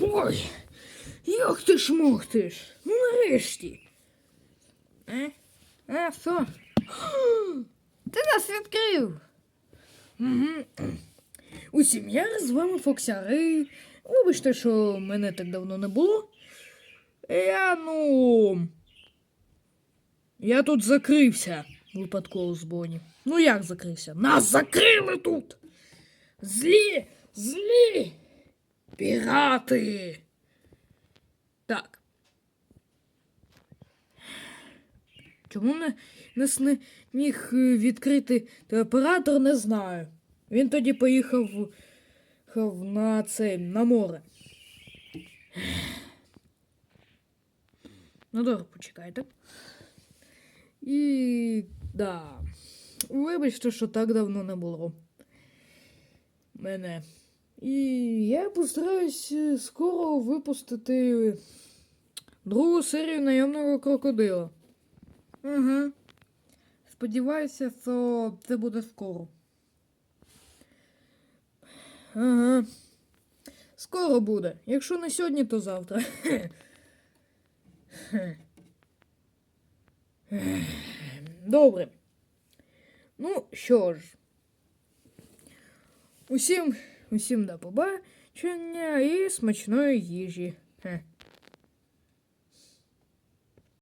Ой, як ти ж мог ти ж? Ну нарешті. Е? А, що? Ти нас відкрив. Угу. Усім я з вами Фоксяри. Вибачте, що мене так давно не було. Я, ну. Я тут закрився випадково з Боні. Ну як закрився? Нас закрили тут! Злі! Злі! Пірати! Так. Чому не, нас не міг е, відкрити оператор, не знаю. Він тоді поїхав їхав на це, на море. Ну, добре, почекайте. І да. Вибачте, що так давно не було мене. І я постараюсь е, скоро випустити другу серію найомного крокодила. Ага. Сподіваюся, що це буде скоро. Ага. Скоро буде. Якщо не сьогодні, то завтра. Добре. Ну, що ж. Усім, усім до побачення і смачної їжі.